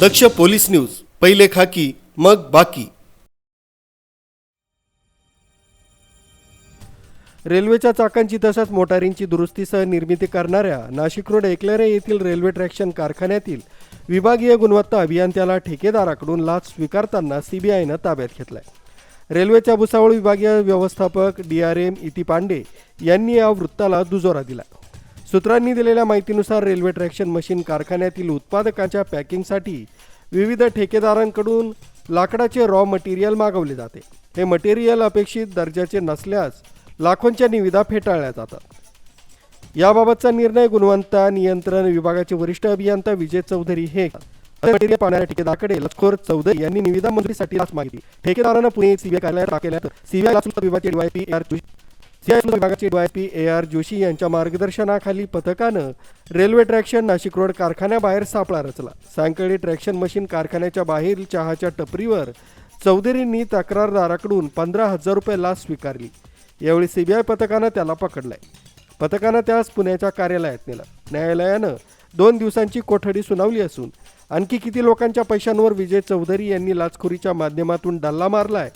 दक्ष police news पहिले खाकी मग बाकी. रेल्वेच्या चाकांची तसंच मोटारींची दुरुस्तीसह निर्मिती करणाऱ्या नाशिक रोड एकलेरे येथील रेल्वे ट्रॅक्शन कारखान्यातील विभागीय गुणवत्ता अभियंत्याला ठेकेदाराकडून लाच स्वीकारताना सीबीआयनं ताब्यात घेतलाय. रेल्वेच्या भुसावळ विभागीय व्यवस्थापक डी आर एम इति पांडे यांनी या वृत्ताला दुजोरा दिला सूत्रांनी दिलेल्या माहितीनुसार रेल्वे ट्रॅक्शन मशीन कारखान्यातील उत्पादकांच्या पॅकिंगसाठी विविध ठेकेदारांकडून लाकडाचे रॉ मटेरियल मागवले जाते. हे मटेरियल अपेक्षित दर्जाचे नसल्यास लाखोंच्या निविदा फेटाळल्या जातात. याबाबतचा निर्णय गुणवत्ता नियंत्रण विभागाचे वरिष्ठ अभियंता विजय चौधरी हे मटेरियल पाहणाऱ्या ठेकेदाराकडे लचखोर चौधरी यांनी निविदा मंजुरीसाठी लाच मागितली. ठेकेदारानं पुणे सीबीआय कार्यालयात टाकल्यानंतर सीबीआय विभागाचे डीवायपी आर सीआय विभागाचे डीवायपी ए आर जोशी यांच्या मार्गदर्शनाखाली पथकानं रेल्वे ट्रॅक्शन नाशिक रोड कारखान्याबाहेर सापळा रचला. सायंकाळी ट्रॅक्शन मशीन कारखान्याच्या बाहेर चहाच्या टपरीवर चौधरींनी तक्रारदाराकडून पंधरा हजार रुपये लाच स्वीकारली. यावेळी सीबीआय पथकानं त्याला पकडलाय. पथकानं त्यास पुण्याच्या कार्यालयात नेलं. न्यायालयानं दोन दिवसांची कोठडी सुनावली असून आणखी किती लोकांच्या पैशांवर विजय चौधरी यांनी लाचखोरीच्या माध्यमातून डल्ला मारलाय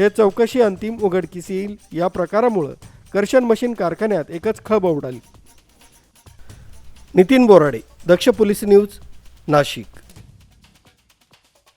हे चौकशी अंतिम उघडकीस येईल या प्रकारामुळं कर्शन मशीन कारखान्यात एकच खब उडाली. Nitin Borade Daksh police news Nashik.